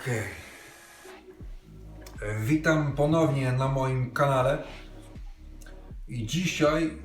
Okej. E, Witam ponownie na moim kanale. I dzisiaj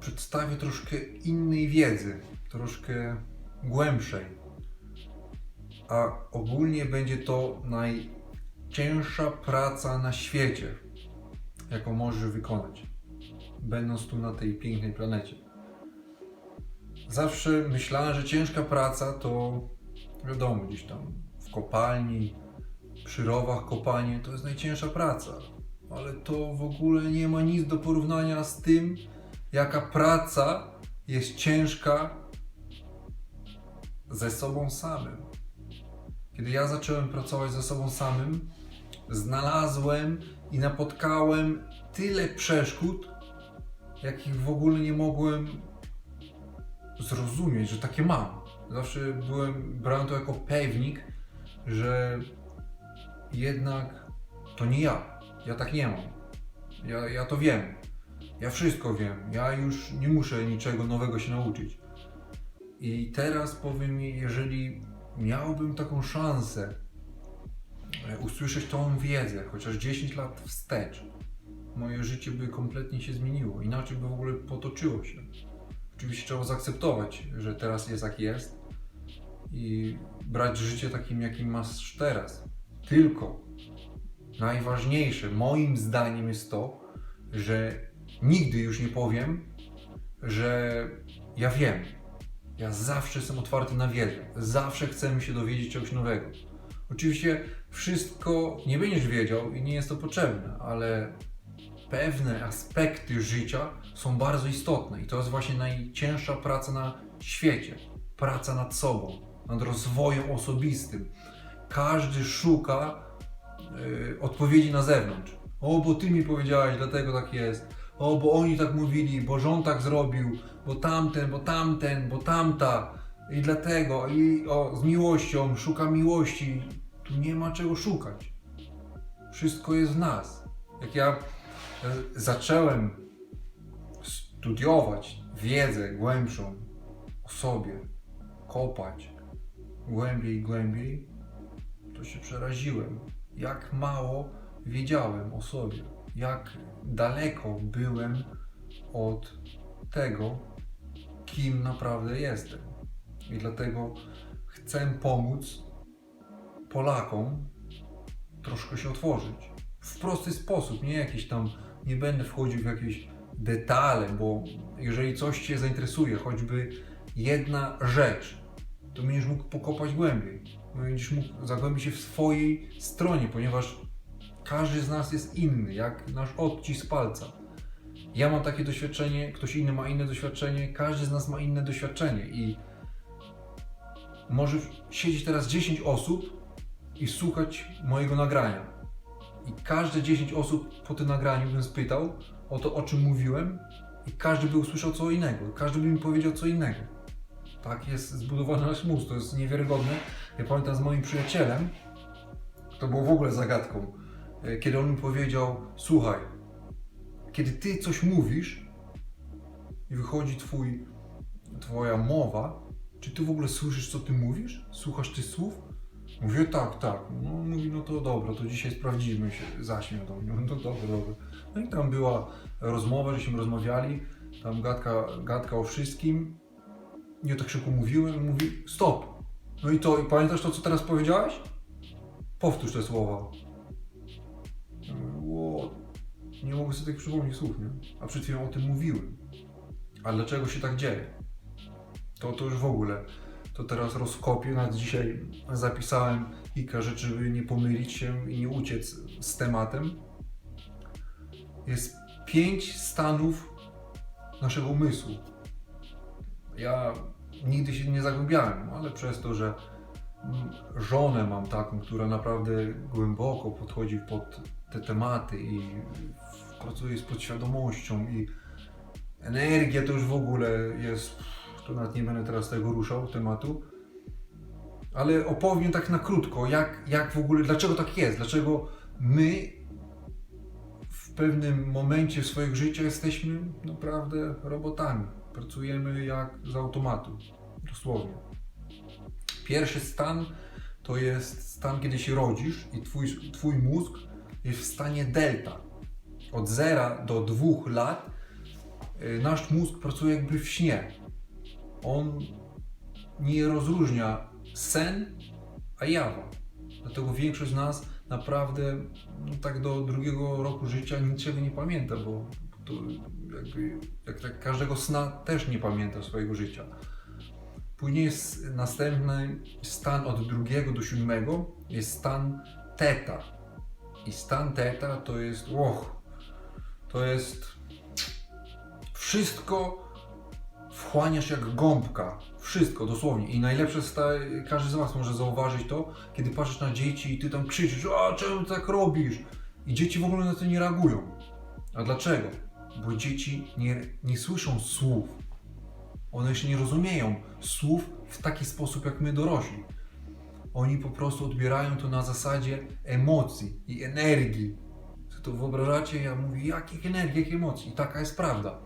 przedstawię troszkę innej wiedzy, troszkę głębszej. A ogólnie będzie to najcięższa praca na świecie, jaką możesz wykonać, będąc tu na tej pięknej planecie. Zawsze myślałem, że ciężka praca to wiadomo, gdzieś tam w kopalni, przy rowach kopanie to jest najcięższa praca. Ale to w ogóle nie ma nic do porównania z tym, jaka praca jest ciężka ze sobą samym. Kiedy ja zacząłem pracować ze sobą samym, znalazłem i napotkałem tyle przeszkód, jakich w ogóle nie mogłem zrozumieć, że takie mam. Zawsze byłem, brałem to jako pewnik, że jednak to nie ja. Ja tak nie mam. Ja, ja to wiem. Ja wszystko wiem. Ja już nie muszę niczego nowego się nauczyć. I teraz powiem jeżeli miałbym taką szansę e, usłyszeć tą wiedzę, chociaż 10 lat wstecz, moje życie by kompletnie się zmieniło. Inaczej by w ogóle potoczyło się. Oczywiście trzeba zaakceptować, że teraz jest jak jest i brać życie takim, jakim masz teraz. Tylko najważniejsze moim zdaniem jest to, że nigdy już nie powiem, że ja wiem. Ja zawsze jestem otwarty na wiedzę. Zawsze chcę się dowiedzieć czegoś nowego. Oczywiście wszystko nie będziesz wiedział i nie jest to potrzebne, ale pewne aspekty życia są bardzo istotne i to jest właśnie najcięższa praca na świecie. Praca nad sobą, nad rozwojem osobistym. Każdy szuka y, odpowiedzi na zewnątrz. O, bo ty mi powiedziałeś, dlatego tak jest. O, bo oni tak mówili, bo rząd tak zrobił, bo tamten, bo tamten, bo tamta. I dlatego, i o, z miłością, szuka miłości. Tu nie ma czego szukać. Wszystko jest w nas. Jak ja e, zacząłem studiować wiedzę głębszą o sobie, kopać głębiej głębiej, to się przeraziłem. Jak mało wiedziałem o sobie, jak daleko byłem od tego, kim naprawdę jestem. I dlatego chcę pomóc Polakom troszkę się otworzyć. W prosty sposób, nie jakiś tam, nie będę wchodził w jakieś detale, bo jeżeli coś Cię zainteresuje, choćby jedna rzecz, to będziesz mógł pokopać głębiej. Będziesz mógł zagłębić się w swojej stronie, ponieważ każdy z nas jest inny, jak nasz odcisk palca. Ja mam takie doświadczenie, ktoś inny ma inne doświadczenie, każdy z nas ma inne doświadczenie i może siedzieć teraz 10 osób i słuchać mojego nagrania. I każde 10 osób po tym nagraniu bym spytał o to, o czym mówiłem, i każdy by usłyszał co innego, każdy by mi powiedział co innego. Tak jest zbudowany nasz mózg, to jest niewiarygodne. Ja pamiętam z moim przyjacielem, to było w ogóle zagadką, e, kiedy on mi powiedział: Słuchaj, kiedy ty coś mówisz i wychodzi twój, twoja mowa, czy ty w ogóle słyszysz, co ty mówisz? Słuchasz tych słów? Mówię tak, tak. No, mówi, no to dobra, to dzisiaj sprawdzimy się. Zaśmiał do mnie. No to dobra, dobra. No i tam była rozmowa, żeśmy rozmawiali, tam gadka, gadka o wszystkim. Nie tak szybko mówiłem, mówi stop. No i to, i pamiętasz to, co teraz powiedziałeś? Powtórz te słowa. Ja mówię, "Ło, Nie mogę sobie tych przypomnieć słów, nie? A przed chwilą o tym mówiłem. A dlaczego się tak dzieje? To, to już w ogóle. To teraz rozkopię. Nawet dzisiaj zapisałem kilka rzeczy, żeby nie pomylić się i nie uciec z tematem. Jest pięć stanów naszego umysłu. Ja nigdy się nie zagłębiałem, ale przez to, że mm, żonę mam taką, która naprawdę głęboko podchodzi pod te tematy i pracuje z podświadomością i energia to już w ogóle jest, to nawet nie będę teraz tego ruszał, tematu, ale opowiem tak na krótko, jak, jak w ogóle, dlaczego tak jest, dlaczego my w pewnym momencie swojego życia jesteśmy naprawdę robotami. Pracujemy jak z automatu, dosłownie. Pierwszy stan to jest stan, kiedy się rodzisz i twój, twój mózg jest w stanie delta. Od 0 do 2 lat y, nasz mózg pracuje jakby w śnie. On nie rozróżnia sen, a jawa. Dlatego większość z nas naprawdę no, tak do drugiego roku życia niczego nie pamięta, bo to jakby jak tak każdego sna też nie pamięta swojego życia. Później jest następny stan od drugiego do siódmego, jest stan teta. I stan teta to jest, och, to jest wszystko wchłaniasz jak gąbka. Wszystko, dosłownie. I najlepsze każdy z Was może zauważyć to, kiedy patrzysz na dzieci i Ty tam krzyczysz, a czemu tak robisz? I dzieci w ogóle na to nie reagują. A dlaczego? Bo dzieci nie, nie słyszą słów. One jeszcze nie rozumieją słów w taki sposób jak my dorośli. Oni po prostu odbierają to na zasadzie emocji i energii. Co to wyobrażacie? Ja mówię, jakich energii, jakich emocji? I taka jest prawda.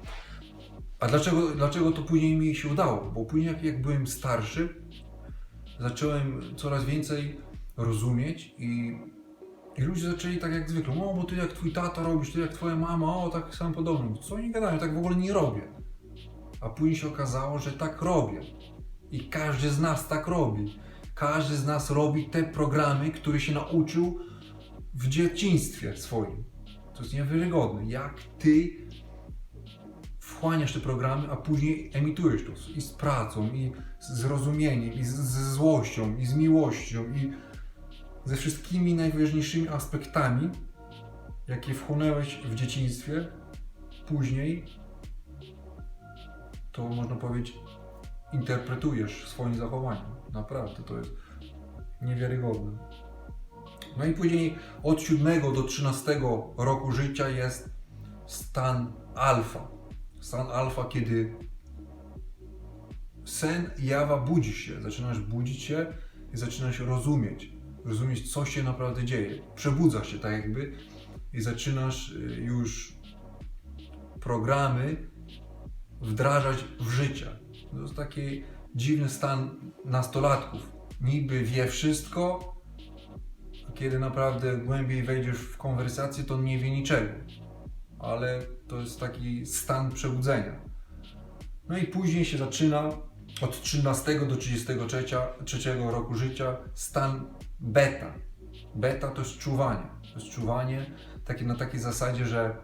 A dlaczego, dlaczego to później mi się udało? Bo później jak, jak byłem starszy, zacząłem coraz więcej rozumieć i, i ludzie zaczęli tak jak zwykle, o bo ty jak twój tata robisz, ty jak twoja mama, o tak sam podobno. Co oni gadają? Tak w ogóle nie robię. A później się okazało, że tak robię. I każdy z nas tak robi. Każdy z nas robi te programy, które się nauczył w dzieciństwie swoim. To jest niewiarygodne. Jak ty wchłaniasz te programy, a później emitujesz to i z pracą, i z zrozumieniem, i z, ze złością, i z miłością, i ze wszystkimi najważniejszymi aspektami, jakie wchłonęłeś w dzieciństwie, później to można powiedzieć, interpretujesz swoim zachowaniu. Naprawdę, to jest niewiarygodne. No i później od 7 do 13 roku życia jest stan alfa. Stan alfa, kiedy sen jawa budzi się, zaczynasz budzić się i zaczynasz rozumieć, rozumieć co się naprawdę dzieje. Przebudzasz się tak jakby i zaczynasz y, już programy wdrażać w życie. To jest taki dziwny stan nastolatków. Niby wie wszystko, a kiedy naprawdę głębiej wejdziesz w konwersację, to nie wie niczego. Ale to jest taki stan przebudzenia. No i później się zaczyna od 13 do 33 trzeciego roku życia stan beta. Beta to jest czuwanie. To jest czuwanie takie na takiej zasadzie, że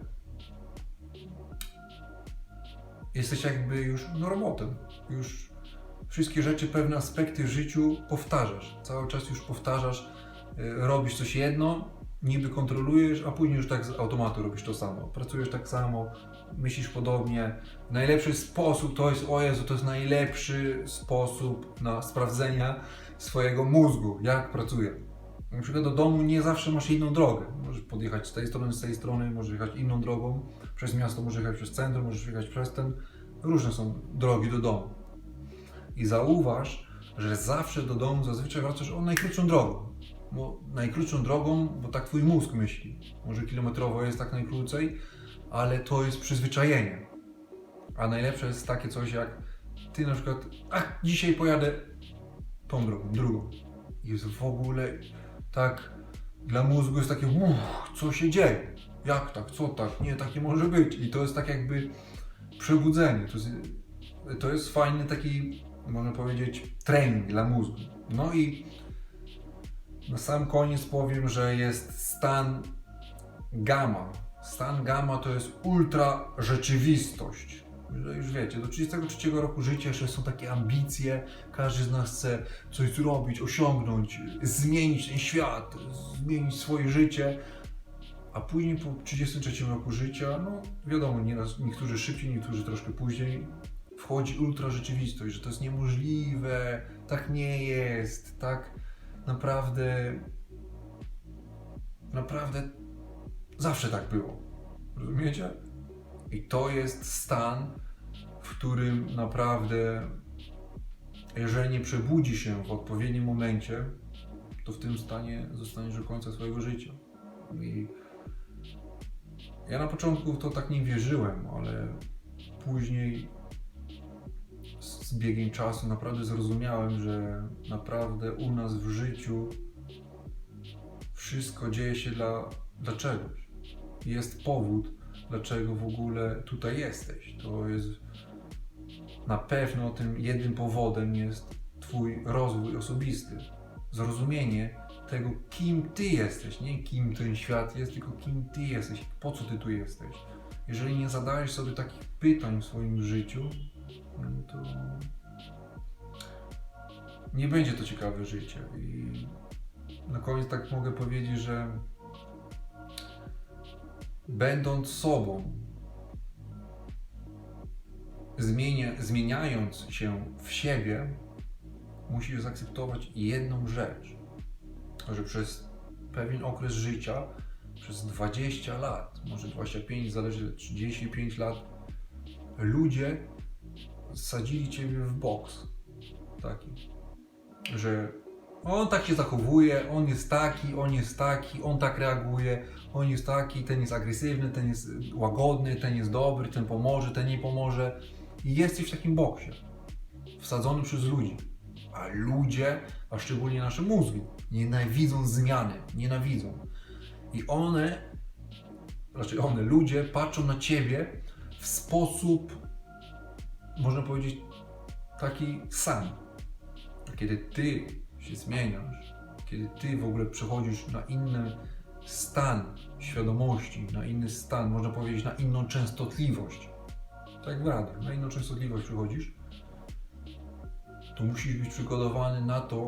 jesteś jakby już no, robotem. Już wszystkie rzeczy, pewne aspekty w życiu powtarzasz. Cały czas już powtarzasz, y, robisz coś jedno, niby kontrolujesz, a później już tak z automatu robisz to samo. Pracujesz tak samo, myślisz podobnie. Najlepszy sposób to jest, o Jezu, to jest najlepszy sposób na sprawdzenie swojego mózgu, jak pracuje. Na przykład do domu nie zawsze masz inną drogę. Możesz podjechać z tej strony, z tej strony, możesz jechać inną drogą. Przez miasto możesz jechać przez centrum, możesz jechać przez ten. Różne są drogi do domu. I zauważ, że zawsze do domu zazwyczaj wracasz o najkrótszą drogą. Bo najkrótszą drogą, bo tak twój mózg myśli. Może kilometrowo jest tak najkrócej, ale to jest przyzwyczajenie. A najlepsze jest takie coś jak ty na przykład, ach, dzisiaj pojadę tą drogą, drugą. Jest w ogóle tak dla mózgu jest takie, co się dzieje? Jak tak? Co tak? Nie, tak nie może być. I to jest tak jakby przebudzenie. To jest, to jest fajny taki, można powiedzieć, trening dla mózgu. No i na sam koniec powiem, że jest stan gamma. Stan gamma to jest ultra rzeczywistość. Że Już wiecie, do 33 roku życia jeszcze są takie ambicje, każdy z nas chce coś zrobić, osiągnąć, zmienić ten świat, zmienić swoje życie, a później po 33 roku życia, no wiadomo, niektórzy szybciej, niektórzy troszkę później, wchodzi ultra rzeczywistość, że to jest niemożliwe, tak nie jest, tak naprawdę, naprawdę zawsze tak było. Rozumiecie? I to jest stan, w którym naprawdę, jeżeli nie przebudzi się w odpowiednim momencie, to w tym stanie zostaniesz do końca swojego życia. I ja na początku w to tak nie wierzyłem, ale później z biegiem czasu naprawdę zrozumiałem, że naprawdę u nas w życiu wszystko dzieje się dla, dla czegoś. Jest powód, dlaczego w ogóle tutaj jesteś. To jest na pewno tym jednym powodem jest Twój rozwój osobisty. Zrozumienie tego, kim Ty jesteś. Nie kim ten świat jest, tylko kim Ty jesteś. Po co Ty tu jesteś. Jeżeli nie zadajesz sobie takich pytań w swoim życiu, to nie będzie to ciekawe życie. I na koniec tak mogę powiedzieć, że będąc sobą, zmienia, zmieniając się w siebie, musisz zaakceptować jedną rzecz, że przez pewien okres życia, przez 20 lat, może 25, zależy 35 lat, ludzie sadzili ciebie w boks taki, że on tak się zachowuje, on jest taki, on jest taki, on tak reaguje, on jest taki, ten jest agresywny, ten jest łagodny, ten jest dobry, ten pomoże, ten nie pomoże. I jesteś w takim boksie, wsadzony przez ludzi. A ludzie, a szczególnie nasze mózgi, nienawidzą zmiany, nienawidzą. I one, raczej one, ludzie patrzą na ciebie w sposób, można powiedzieć, taki sam. Kiedy ty się zmieniasz, kiedy ty w ogóle przechodzisz na inny stan świadomości, na inny stan, można powiedzieć, na inną częstotliwość, tak w radiu, na inną częstotliwość przechodzisz, to musisz być przygotowany na to,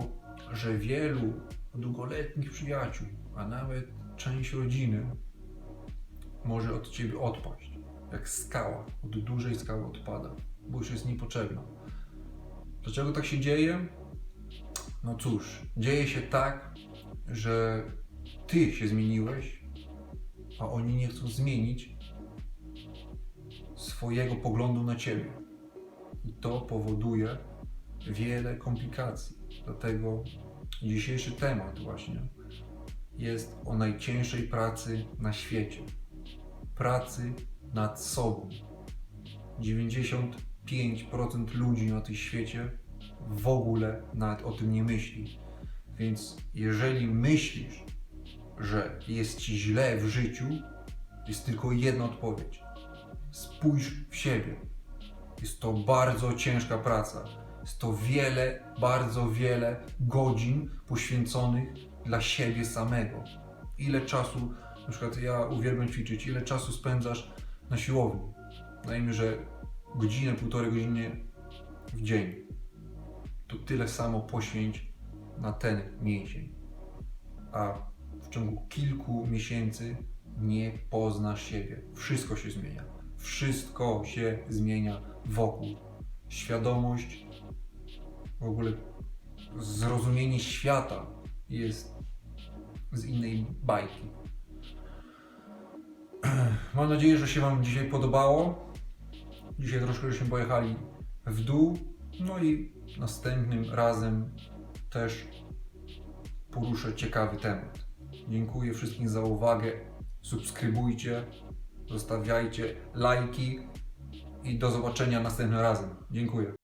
że wielu długoletnich przyjaciół, a nawet część rodziny może od ciebie odpaść. Jak skała, od dużej skały odpada, bo już jest niepotrzebna. Dlaczego tak się dzieje? No cóż, dzieje się tak, że ty się zmieniłeś, a oni nie chcą zmienić swojego poglądu na ciebie. I to powoduje wiele komplikacji. Dlatego dzisiejszy temat właśnie jest o najcięższej pracy na świecie. Pracy nad sobą. 95% ludzi na tym świecie w ogóle nawet o tym nie myśli. Więc jeżeli myślisz, że jest ci źle w życiu, jest tylko jedna odpowiedź. Spójrz w siebie. Jest to bardzo ciężka praca. Jest to wiele, bardzo wiele godzin poświęconych dla siebie samego. Ile czasu, na przykład ja uwielbiam ćwiczyć, ile czasu spędzasz na siłowni? Dajmy, że godzinę, półtorej godziny w dzień. To tyle samo poświęć na ten mięsień. A w ciągu kilku miesięcy nie poznasz siebie. Wszystko się zmienia. Wszystko się zmienia wokół. Świadomość, w ogóle zrozumienie świata jest z innej bajki. Mam nadzieję, że się Wam dzisiaj podobało. Dzisiaj troszkę żeśmy pojechali w dół. No i następnym razem też poruszę ciekawy temat. Dziękuję wszystkim za uwagę. Subskrybujcie, zostawiajcie lajki i do zobaczenia następnym razem. Dziękuję.